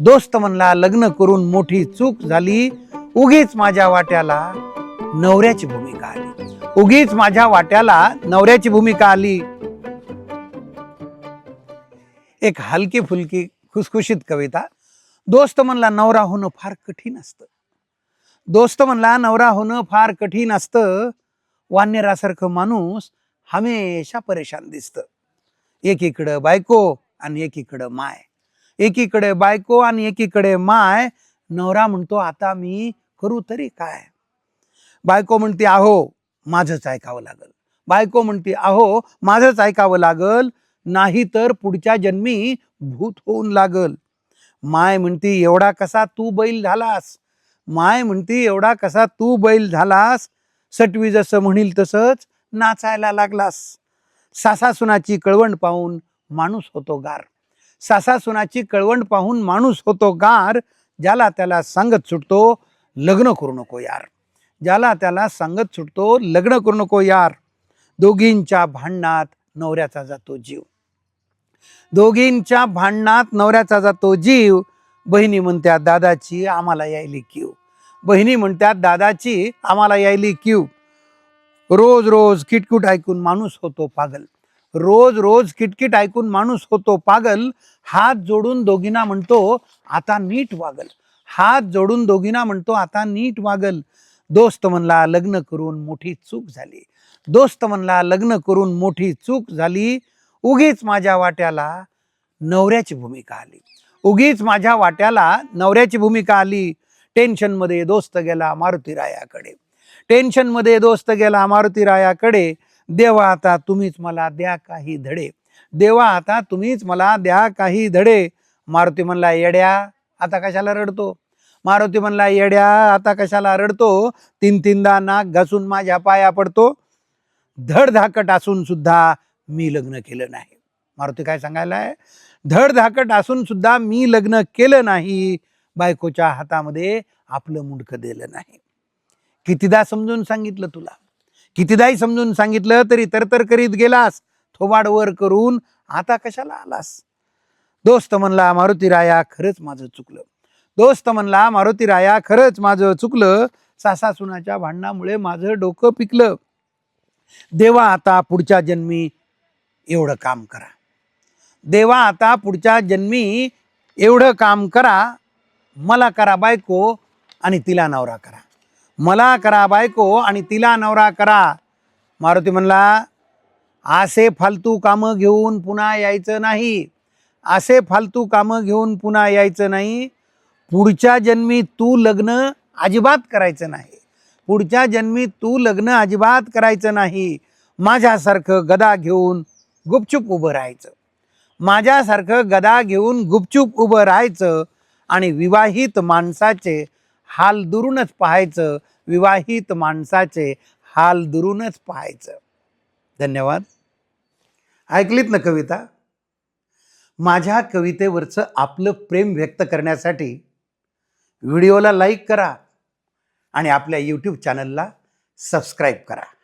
दोस्त म्हणला लग्न करून मोठी चूक झाली उगीच माझ्या वाट्याला नवऱ्याची भूमिका आली. उगीच माझ्या वाट्याला नवऱ्याची भूमिका आली. एक हलकी फुलकी खुसखुशीत कविता. दोस्त म्हणला नवरा होणं फार कठीण असतं. दोस्त म्हणला नवरा होणं फार कठीण असतं. वान्यरासारखं माणूस हमेशा परेशान दिसतं. एकीकडं बायको आणि एकीकडं माय. एकीकडे बायको आणि एकीकडे माय. नवरा म्हणतो आता मी करू तरी काय? बायको म्हणते अहो माझंच ऐकावं लागल. बायको म्हणते अहो माझंच ऐकावं लागल नाही तर पुढच्या जन्मी भूत होऊन लागल. माय म्हणते एवढा कसा तू बैल झालास? माय म्हणती एवढा कसा तू बैल झालास? सटवी जसं म्हणील तसंच नाचायला लागलास. सासासुनाची कळवण पाहून माणूस होतो गार. सासासुनाची कळवण पाहून माणूस होतो गार ज्याला त्याला सांगत सुटतो लग्न करू नको यार. ज्याला त्याला सांगत सुटतो लग्न करू नको यार. दोघींच्या भांडणात नवऱ्याचा जातो जीव. दोघींच्या भांडणात नवऱ्याचा जातो जीव. बहिणी म्हणत्या दादाची आम्हाला यायली क्यू. बहिणी म्हणतात दादाची आम्हाला यायली क्यू. रोज रोज किटकुट ऐकून माणूस होतो पागल. रोज रोज किटकिट ऐकून माणूस होतो पागल. हात जोडून दोघींना म्हणतो आता नीट वागल. हात जोडून दोघींना म्हणतो आता नीट वागल. दोस्त म्हणला लग्न करून मोठी चूक झाली. दोस्त म्हणला लग्न करून मोठी चूक झाली. उगीच माझ्या वाट्याला नवऱ्याची भूमिका आली. उगीच माझ्या वाट्याला नवऱ्याची भूमिका आली. टेन्शनमध्ये दोस्त गेला मारुती रायाकडे टेन्शनमध्ये दोस्त गेला मारुती रायाकडे देवा आता तुम्हीच मला द्या काही धडे. देवा आता तुम्हीच मला द्या काही धडे. मारुती म्हणला येड्या आता कशाला रडतो? मारुती म्हणला येड्या आता कशाला रडतो? तीन तीनदा नाक घासून माझ्या पाया पडतो. धडधाकट असून सुद्धा मी लग्न केलं नाही. मारुती काय सांगायला आहे धडधाकट असून सुद्धा मी लग्न केलं नाही. बायकोच्या हातामध्ये आपलं मुंडकं दिलं नाही. कितीदा समजून सांगितलं तुला? कितीदाही समजून सांगितलं तरी तरतर करीत गेलास. थोबाड वर करून आता कशाला आलास? दोस्त म्हणला मारुती राया खरंच माझं चुकलं. दोस्त म्हणला मारुती राया खरंच माझं चुकलं. सासासुनाच्या भांडणामुळे माझं डोकं पिकलं. देवा आता पुढच्या जन्मी एवढं काम करा. देवा आता पुढच्या जन्मी एवढं काम करा. मला करा बायको आणि तिला नवरा करा. मला करा बायको आणि तिला नवरा करा. मारुती म्हणला असे फालतू कामं घेऊन पुन्हा यायचं नाही. असे फालतू कामं घेऊन पुन्हा यायचं नाही. पुढच्या जन्मी तू लग्न अजिबात करायचं नाही. पुढच्या जन्मी तू लग्न अजिबात करायचं नाही. माझ्यासारखं गदा घेऊन गुपचूप उभं राहायचं. माझ्यासारखं गदा घेऊन गुपचूप उभं राहायचं आणि विवाहित माणसाचे हाल दुरूनच पाहायचं विवाहित माणसाचे हाल दुरूनच पाहायचं. धन्यवाद. ऐकलीत ना कविता? माझ्या कवितेवरचं आपलं प्रेम व्यक्त करण्यासाठी व्हिडिओला लाईक करा आणि आपल्या यूट्यूब चॅनलला सबस्क्राईब करा.